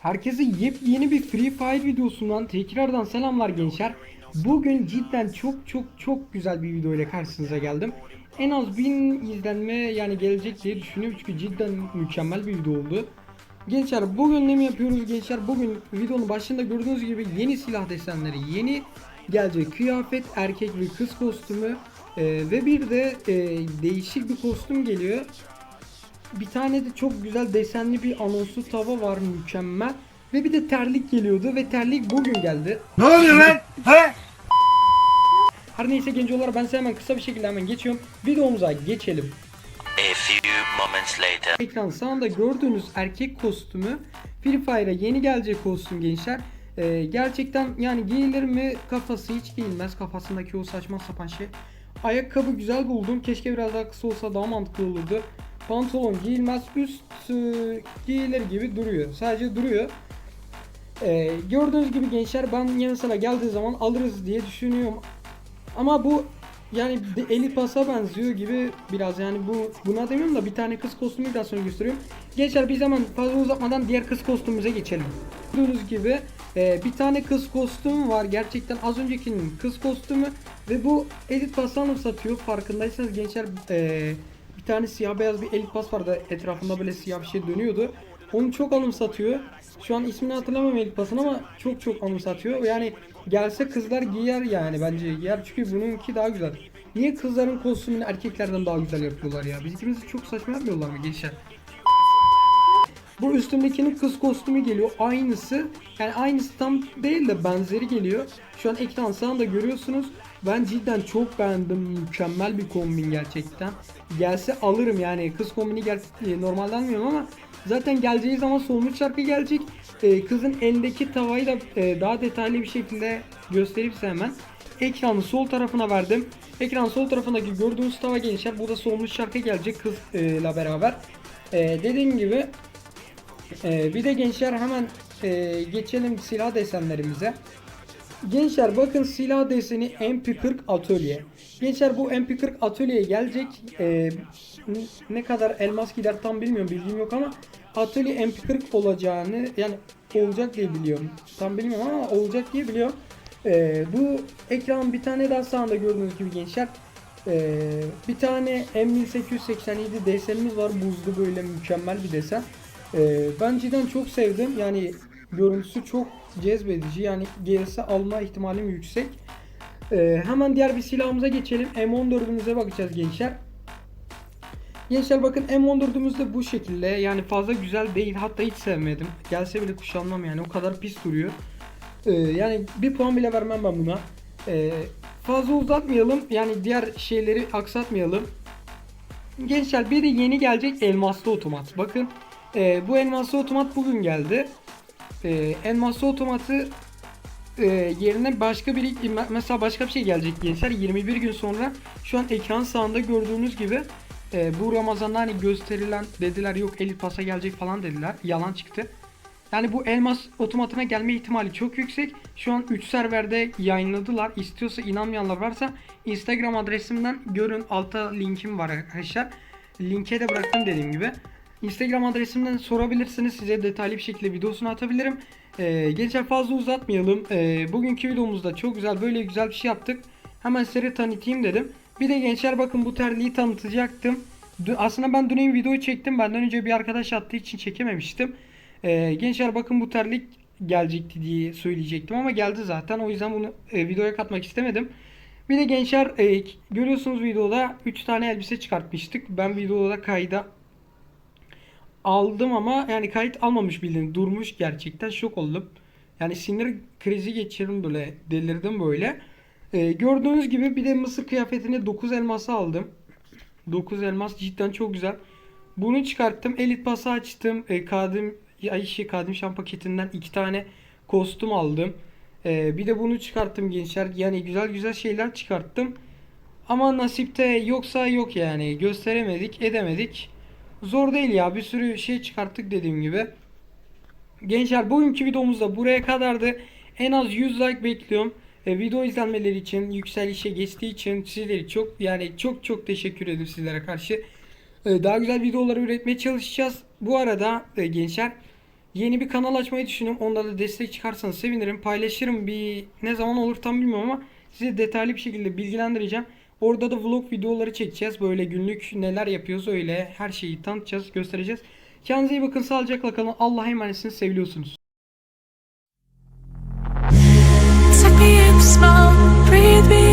Herkese yepyeni bir Free Fire videosundan tekrardan selamlar gençler. Bugün cidden çok çok çok güzel bir video ile karşınıza geldim. En az 1000 izlenme yani gelecek diye düşünüyorum çünkü cidden mükemmel bir video oldu. Gençler bugün ne mi yapıyoruz gençler? Bugün videonun başında gördüğünüz gibi yeni silah desenleri, yeni gelecek kıyafet, erkek ve kız kostümü e, ve bir de e, değişik bir kostüm geliyor. Bir tane de çok güzel desenli bir anonslu tava var mükemmel. Ve bir de terlik geliyordu ve terlik bugün geldi. Ne oluyor lan? He? Her neyse gencolar ben size hemen kısa bir şekilde hemen geçiyorum. Videomuza geçelim. A few moments later. Ekran sağında gördüğünüz erkek kostümü Free Fire'a yeni gelecek kostüm gençler. Ee, gerçekten yani giyilir mi kafası hiç giyilmez kafasındaki o saçma sapan şey. Ayakkabı güzel buldum. Keşke biraz daha kısa olsa daha mantıklı olurdu. Pantolon giyilmez. Üst e, giyilir gibi duruyor. Sadece duruyor. Ee, gördüğünüz gibi gençler ben yanı sıra geldiği zaman alırız diye düşünüyorum. Ama bu yani eli pasa benziyor gibi biraz yani bu buna demiyorum da bir tane kız kostümü daha sonra gösteriyorum. Gençler biz hemen fazla uzatmadan diğer kız kostümümüze geçelim. Gördüğünüz gibi e, bir tane kız kostümü var gerçekten az öncekinin kız kostümü ve bu edit paslanıp satıyor farkındaysanız gençler e, bir tane siyah beyaz bir elit pas vardı etrafında böyle siyah bir şey dönüyordu. Onu çok anımsatıyor. Şu an ismini hatırlamam elit pasın ama çok çok anımsatıyor. Yani gelse kızlar giyer yani bence giyer çünkü bununki daha güzel. Niye kızların kostümünü erkeklerden daha güzel yapıyorlar ya? Bizimkimizi çok saçma yapmıyorlar mı gençler? Bu üstümdekinin kız kostümü geliyor. Aynısı. Yani aynısı tam değil de benzeri geliyor. Şu an ekran sağında görüyorsunuz. Ben cidden çok beğendim. Mükemmel bir kombin gerçekten. Gelse alırım yani. Kız kombini gelse e, normalde almıyorum ama zaten geleceği zaman solmuş şarkı gelecek. E, kızın elindeki tavayı da e, daha detaylı bir şekilde göstereyim size hemen. Ekranın sol tarafına verdim. Ekranın sol tarafındaki gördüğünüz tava gençler. Burada solmuş şarkı gelecek kızla beraber. E, dediğim gibi ee, bir de gençler hemen e, geçelim silah desenlerimize. Gençler bakın silah deseni MP40 atölye. Gençler bu MP40 atölyeye gelecek. Ee, ne kadar elmas gider tam bilmiyorum bilgim yok ama atölye MP40 olacağını yani olacak diye biliyorum. Tam bilmiyorum ama olacak diye biliyorum. Ee, bu ekran bir tane daha sağında gördüğünüz gibi gençler. Ee, bir tane M1887 desenimiz var. Buzlu böyle mükemmel bir desen. Ee, ben cidden çok sevdim. Yani görüntüsü çok cezbedici. Yani GS alma ihtimalim yüksek. Ee, hemen diğer bir silahımıza geçelim. M14'ümüze bakacağız gençler. Gençler bakın M14'ümüz de bu şekilde. Yani fazla güzel değil. Hatta hiç sevmedim. Gelse bile kuşanmam yani. O kadar pis duruyor. Ee, yani bir puan bile vermem ben buna. Ee, fazla uzatmayalım. Yani diğer şeyleri aksatmayalım. Gençler bir de yeni gelecek elmaslı otomat. Bakın e, bu elmaslı otomat bugün geldi. E, elmaslı otomatı e, yerine başka bir mesela başka bir şey gelecek gençler 21 gün sonra şu an ekran sağında gördüğünüz gibi e, bu Ramazan'da hani gösterilen dediler yok elit pasa gelecek falan dediler yalan çıktı. Yani bu elmas otomatına gelme ihtimali çok yüksek. Şu an 3 serverde yayınladılar. İstiyorsa inanmayanlar varsa Instagram adresimden görün. Altta linkim var arkadaşlar. Linke de bıraktım dediğim gibi. Instagram adresimden sorabilirsiniz. Size detaylı bir şekilde videosunu atabilirim. Ee, gençler fazla uzatmayalım. Ee, bugünkü videomuzda çok güzel böyle güzel bir şey yaptık. Hemen size tanıtayım dedim. Bir de gençler bakın bu terliği tanıtacaktım. Aslında ben dün videoyu çektim. Benden önce bir arkadaş attığı için çekememiştim. Ee, gençler bakın bu terlik gelecekti diye söyleyecektim ama geldi zaten. O yüzden bunu e, videoya katmak istemedim. Bir de gençler e, görüyorsunuz videoda 3 tane elbise çıkartmıştık. Ben videoda kayda aldım ama yani kayıt almamış bildiğin durmuş gerçekten şok oldum. Yani sinir krizi geçirdim böyle delirdim böyle. Ee, gördüğünüz gibi bir de mısır kıyafetine 9 elması aldım. 9 elmas cidden çok güzel. Bunu çıkarttım. Elit pası açtım. E, kadim Ayşe kadim şan paketinden iki tane kostüm aldım. E, bir de bunu çıkarttım gençler. Yani güzel güzel şeyler çıkarttım. Ama nasipte yoksa yok yani. Gösteremedik, edemedik. Zor değil ya. Bir sürü şey çıkarttık dediğim gibi. Gençler bugünkü videomuz da buraya kadardı. En az 100 like bekliyorum. E, video izlenmeleri için, yükselişe geçtiği için sizleri çok yani çok çok teşekkür ederim sizlere karşı. E, daha güzel videoları üretmeye çalışacağız. Bu arada e, gençler Yeni bir kanal açmayı düşünüyorum. Onda da destek çıkarsanız sevinirim. Paylaşırım bir ne zaman olur tam bilmiyorum ama size detaylı bir şekilde bilgilendireceğim. Orada da vlog videoları çekeceğiz. Böyle günlük neler yapıyoruz öyle her şeyi tanıtacağız, göstereceğiz. Kendinize iyi bakın. Sağlıcakla kalın. Allah'a emanetsiniz. Seviliyorsunuz. Suck me in, smoke, breathe me.